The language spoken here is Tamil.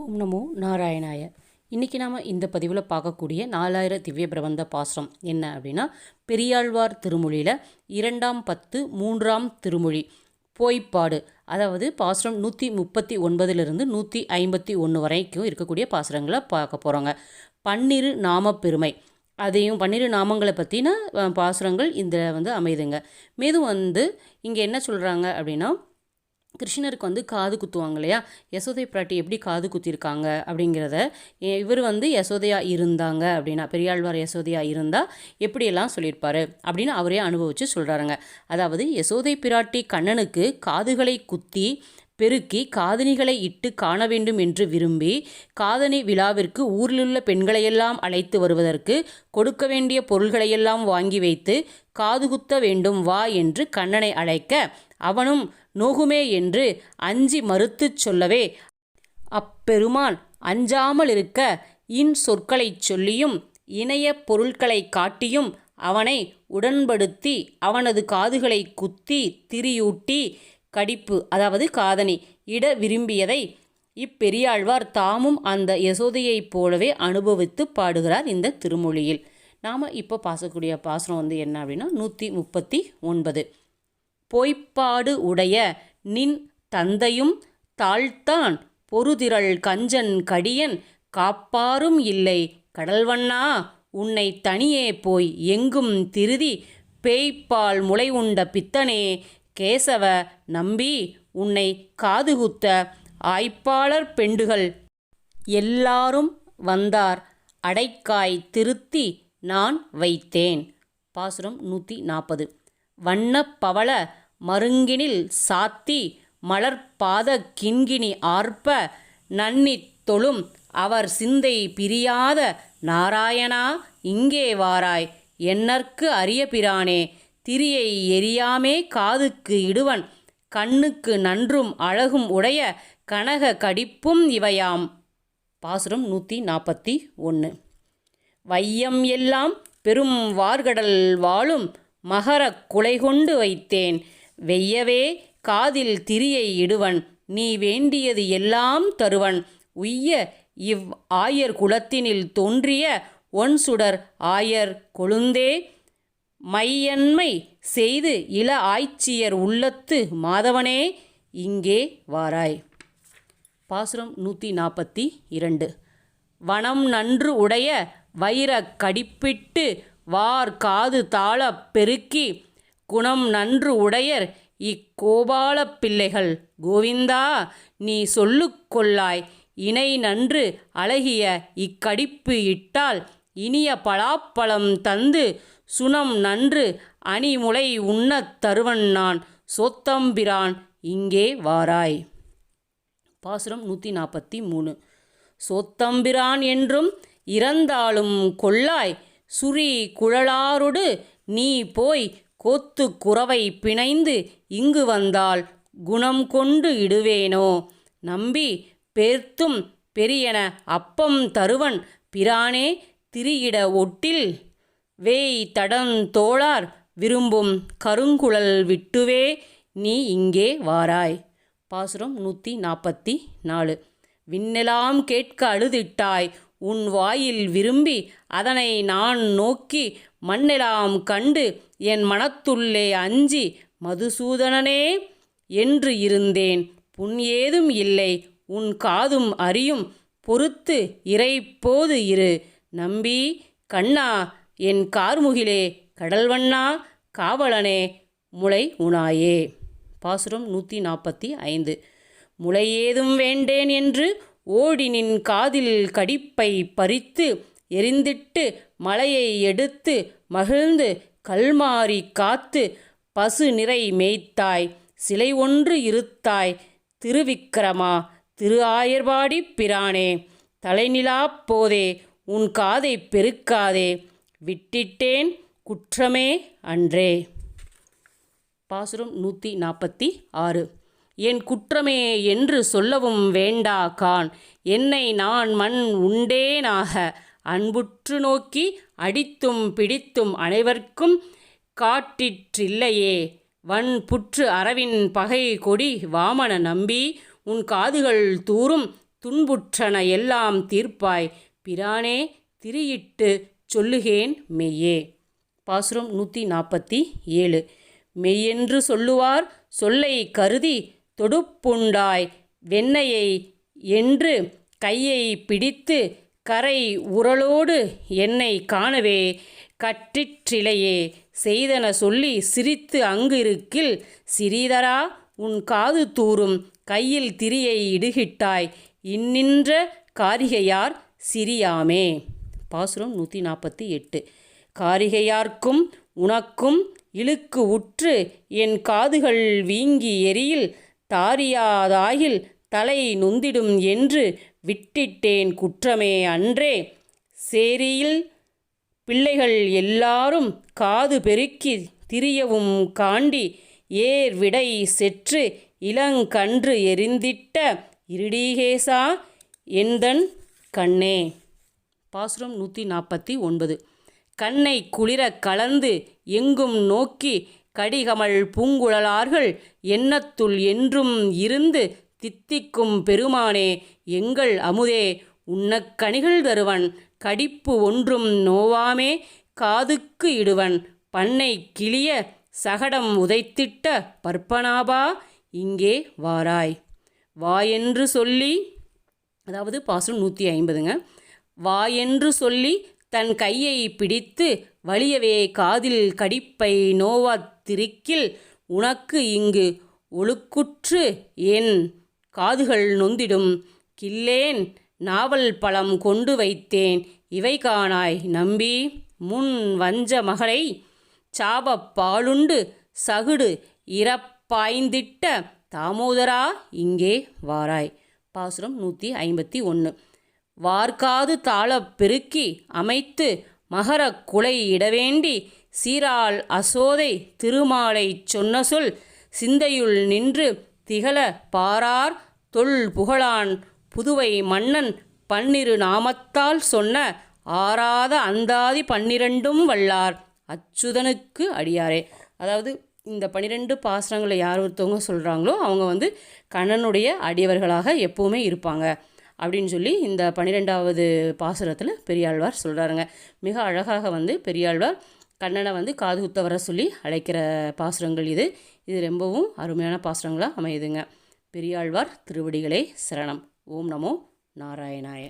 ஓம் நமோ நாராயணாய. இன்றைக்கி நாம் இந்த பதிவில் பார்க்கக்கூடிய நாலாயிர திவ்ய பிரபந்த பாசுரம் என்ன அப்படின்னா பெரியாழ்வார் திருமொழியில் இரண்டாம் பத்து மூன்றாம் திருமொழி போய்ப்பாடு. அதாவது பாசுரம் நூற்றி முப்பத்தி ஒன்பதிலிருந்து நூற்றி ஐம்பத்தி ஒன்று வரைக்கும் இருக்கக்கூடிய பாசுரங்களை பார்க்க போகிறோங்க பன்னிரு நாம பெருமை. அதையும் பன்னிரு நாமங்களை பற்றின பாசுரங்கள் இதில் வந்து அமைதுங்க. மேலும் வந்து இங்கே என்ன சொல்கிறாங்க அப்படின்னா கிருஷ்ணருக்கு வந்து காது குத்துவாங்க இல்லையா? யசோதை பிராட்டி எப்படி காது குத்திருக்காங்க அப்படிங்கிறத இவர் வந்து யசோதையா இருந்தாங்க அப்படின்னா பெரியாழ்வார் யசோதையா இருந்தால் எப்படியெல்லாம் சொல்லியிருப்பாரு அப்படின்னு அவரே அனுபவித்து சொல்கிறாருங்க அதாவது யசோதை பிராட்டி கண்ணனுக்கு காதுகளை குத்தி பெருக்கி காதணிகளை இட்டு காண வேண்டும் என்று விரும்பி காதணி விழாவிற்கு ஊரிலுள்ள பெண்களையெல்லாம் அழைத்து வருவதற்கு கொடுக்க வேண்டிய பொருள்களையெல்லாம் வாங்கி வைத்து காதுகுத்த வேண்டும் வா என்று கண்ணனை அழைக்க அவனும் நோகுமே என்று அஞ்சி மறுத்துச் சொல்லவே அப்பெருமான் அஞ்சாமல் இருக்க இன் சொற்களைச் சொல்லியும் இணைய பொருட்களை காட்டியும் அவனை உடன்படுத்தி அவனது காதுகளை குத்தி திரியூட்டி கடிப்பு அதாவது காதணி இட விரும்பியதை இப்பெரியாழ்வார் தாமும் அந்த யசோதையைப் போலவே அனுபவித்து பாடுகிறார் இந்த திருமொழியில். நாம் இப்போ பாசக்கூடிய பாசனம் வந்து என்ன அப்படின்னா நூற்றி முப்பத்தி ஒன்பது. பொய்ப்பாடு உடைய நின் தந்தையும் தாழ்த்தான் பொறுதிரள் கஞ்சன் கடியன் காப்பாரும் இல்லை. கடல்வண்ணா உன்னை தனியே போய் எங்கும் திருதி பேய்ப்பால் முளை உண்ட பித்தனே கேசவ நம்பி உன்னை காதுகுத்த ஆய்ப்பாளர் பெண்டுகள் எல்லாரும் வந்தார். அடைக்காய் திருத்தி நான் வைத்தேன். பாசுரம் நூற்றி நாற்பது. வண்ணப்பவள மருங்கினில் சாத்தி மலர்பாத கிண்கிணி ஆர்ப்ப நன்னித் தொழும் அவர் சிந்தை பிரியாத நாராயணா இங்கே வாராய் என்னற்கு அரிய பிரானே? திரியை எரியாமே காதுக்கு இடுவன் கண்ணுக்கு நன்றும் அழகும் உடைய கனக கடிப்பும் இவையாம். பாசுரம் நூற்றி நாற்பத்தி ஒன்று வையம் எல்லாம் பெரும் வார்கடல் வாழும் மகரக் குலை கொண்டு வைத்தேன். வெய்யவே காதில் திரியை இடுவன். நீ வேண்டியது எல்லாம் தருவன். உய்ய இவ் ஆயர் குலத்தினில் தோன்றிய ஒன் சுடர் ஆயர் கொழுந்தே. மையன்மை செய்து இள ஆய்ச்சியர் உள்ளத்து மாதவனே. இங்கே வாராய். பாசுரம் நூற்றி நாற்பத்தி இரண்டு. வனம் நன்று உடைய வைரக் கடிப்பிட்டு வார் காது தாளப் பெருக்கி குணம் நன்று உடையர் இக்கோபால பிள்ளைகள். கோவிந்தா நீ சொல்லு கொள்ளாய். இணை நன்று அழகிய இக்கடிப்பு இட்டால் இனிய பலாப்பழம் தந்து சுனம் நன்று அணிமுலை உண்ணத் தருவன் நான். சோத்தம்பிரான் இங்கே வாராய். பாசுரம் நூற்றி நாற்பத்தி மூணு. சோத்தம்பிரான் என்றும் இறந்தாலும் கொள்ளாய். சுரி குழலாரொடு நீ போய் கோத்து குறவை பிணைந்து இங்கு வந்தால் குணம் கொண்டு இடுவேனோ? நம்பி பேர்த்தும் பெரியன அப்பம் தருவன் பிரானே திரியிட ஒட்டில் வேய் தடந்தோளார் விரும்பும் கருங்குழல் விட்டுவே நீ இங்கே வாராய். பாசுரம் நூற்றி நாற்பத்தி நாலு. விண்ணெலாம் கேட்க அழுதிட்டாய். உன் வாயில் விரும்பி அதனை நான் நோக்கி மண்ணெலாம் கண்டு என் மனத்துள்ளே அஞ்சி மதுசூதனனே என்று இருந்தேன். புண் ஏதும் இல்லை. உன் காதும் அறியும். பொறுத்து இறைப்போது இரு. நம்பி கண்ணா என் கார்முகிலே கடல்வண்ணா காவலனே முளை உணாயே பாசுரம் நூற்றி நாற்பத்தி ஐந்து. முளை ஏதும் வேண்டேன் என்று ஓடினின் காதில் கடிப்பை பறித்து எரிந்திட்டு மலையை எடுத்து மகிழ்ந்து கல்மாறி காத்து பசு நிறை மேய்த்தாய் சிலை ஒன்று இருத்தாய் திருவிக்கிரமா திரு ஆயர்வாடி பிரானே தலைநிலா போதே உன் காதை பெருக்காதே விட்டிட்டேன் குற்றமே அன்றே. பாசுரம் நூற்றி நாற்பத்தி ஆறு. என் குற்றமே என்று சொல்லவும் வேண்டா கான். என்னை நான் மண் உண்டேனாக. அன்புற்று நோக்கி அடித்தும் பிடித்தும் அனைவர்க்கும் காட்டிற்றில்லையே. வன் புற்று அரவின் பகை கொடி வாமன நம்பி உன் காதுகள் தூரும் துன்புற்றன எல்லாம் தீர்ப்பாய். பிரானே திரியிட்டு சொல்லுகேன் மெய்யே. பாசுரம் நூற்றி நாற்பத்தி ஏழு. மெய்யென்று சொல்லுவார் சொல்லை கருதி தொடுப்புண்டாய் வெண்ணையை என்று கையை பிடித்து கரை உரலோடு என்னை காணவே கற்றிற்றிலையே செய்தன சொல்லி சிரித்து அங்கு இருக்கில் சிறிதரா உன் காது தூறும் கையில் திரியை இடுகிட்டாய். இன்னின்ற காரிகையார் சிரியாமே பாசுரம் நூற்றி நாற்பத்தி எட்டு. காரிகையார்க்கும் உனக்கும் இழுக்கு உற்று என் காதுகள் வீங்கி எரியில் தாரியாதாயில் தலை நொந்திடும் என்று விட்டிட்டேன் குற்றமே அன்றே. சேரியில் பிள்ளைகள் எல்லாரும் காது பெருக்கி திரியவும் காண்டி ஏர் விடை செற்று இளங்கன்று எரிந்திட்ட இருடீகேசா எந்தன் கண்ணே பாசுரம் நூற்றி நாற்பத்தி ஒன்பது. கண்ணை குளிர கலந்து எங்கும் நோக்கி கடிகமல் பூங்குழலார்கள் எண்ணத்துள் என்றும் இருந்து தித்திக்கும் பெருமானே எங்கள் அமுதே உன்னக்கணிகள் தருவன் கடிப்பு ஒன்றும் நோவாமே காதுக்கு இடுவன் பண்ணை கிளிய சகடம் உதைத்திட்ட பற்பனாபா இங்கே வாராய். வாயென்று சொல்லி அதாவது பாசம் நூற்றி ஐம்பதுங்க. வாயென்று சொல்லி தன் கையை பிடித்து வலியவே காதில் கடிப்பை நோவாத்திருக்கில் உனக்கு இங்கு ஒழுக்குற்று என் காதுகள் நொந்திடும். கில்லேன் நாவல் பழம் கொண்டு வைத்தேன். இவை காணாய் நம்பி முன் வஞ்ச மகளை சாபப் பாலுண்டு சகுடு இறப்பாய்ந்திட்ட தாமோதரா இங்கே வாராய். பாசுரம் நூற்றி ஐம்பத்தி ஒன்று வார்க்காது தாளப் பெருக்கி அமைத்து மகரக் குலை இடவேண்டி சீரால் அசோதை திருமாலைச் சொன்ன சொல் சிந்தையுள் நின்று திகழ பாரார் தொல் புகழான் புதுவை மன்னன் பன்னிரு நாமத்தால் சொன்ன ஆறாத அந்தாதி பன்னிரண்டும் வல்லார். அச்சுதனுக்கு அடியாரே. அதாவது இந்த பன்னிரெண்டு பாசனங்களை யார் ஒருத்தவங்க சொல்கிறாங்களோ அவங்க வந்து கண்ணனுடைய அடியவர்களாக எப்போவுமே இருப்பாங்க. அப்படின்னு சொல்லி இந்த பன்னிரெண்டாவது பாசுரத்தில் பெரியாழ்வார் சொல்கிறாருங்க மிக அழகாக வந்து பெரியாழ்வார் கண்ணனை வந்து காது குத்த வர சொல்லி அழைக்கிற பாசுரங்கள் இது. இது ரொம்பவும் அருமையான பாசுரங்களாக அமையுதுங்க. பெரியாழ்வார் திருவடிகளே சரணம். ஓம் நமோ நாராயணாய.